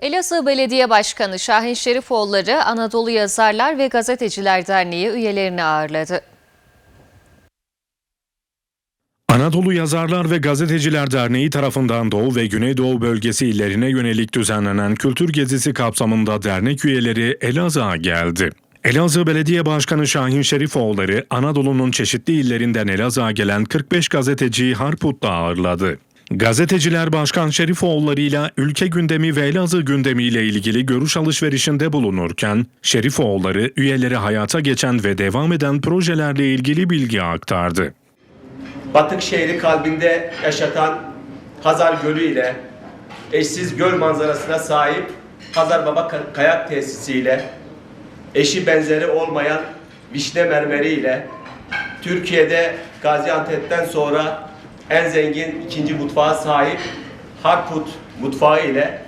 Elazığ Belediye Başkanı Şahin Şerifoğulları Anadolu Yazarlar ve Gazeteciler Derneği üyelerini ağırladı. Anadolu Yazarlar ve Gazeteciler Derneği tarafından Doğu ve Güneydoğu bölgesi illerine yönelik düzenlenen kültür gezisi kapsamında dernek üyeleri Elazığ'a geldi. Elazığ Belediye Başkanı Şahin Şerifoğulları Anadolu'nun çeşitli illerinden Elazığ'a gelen 45 gazeteciyi Harput'ta ağırladı. Gazeteciler Başkan Şerifoğulları ile ülke gündemi ve Elazığ gündemiyle ilgili görüş alışverişinde bulunurken, Şerifoğulları üyeleri hayata geçen ve devam eden projelerle ilgili bilgi aktardı. Batık şehri kalbinde yaşatan Hazar Gölü ile eşsiz göl manzarasına sahip Hazar Baba Ka- Kayak Tesisi ile eşi benzeri olmayan Vişne Mermeri ile Türkiye'de Gaziantep'ten sonra en zengin ikinci mutfağa sahip Harput mutfağı ile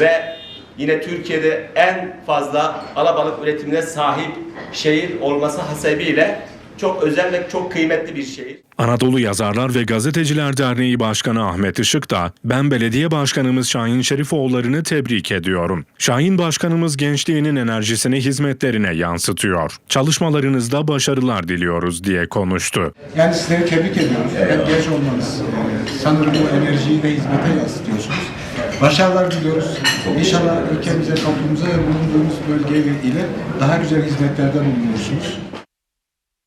ve yine Türkiye'de en fazla alabalık üretimine sahip şehir olması hasebiyle çok özel ve çok kıymetli bir şehir. Anadolu Yazarlar ve Gazeteciler Derneği Başkanı Ahmet Işık da ben belediye başkanımız Şahin Şerifoğulları'nı tebrik ediyorum. Şahin başkanımız gençliğinin enerjisini hizmetlerine yansıtıyor. Çalışmalarınızda başarılar diliyoruz diye konuştu. Yani sizleri tebrik ediyoruz. Hem genç olmanız, sanırım bu enerjiyi de hizmete yansıtıyorsunuz. Başarılar diliyoruz. İnşallah ülkemize, toplumumuza ve bulunduğumuz bölge ile daha güzel hizmetlerden bulunuyorsunuz.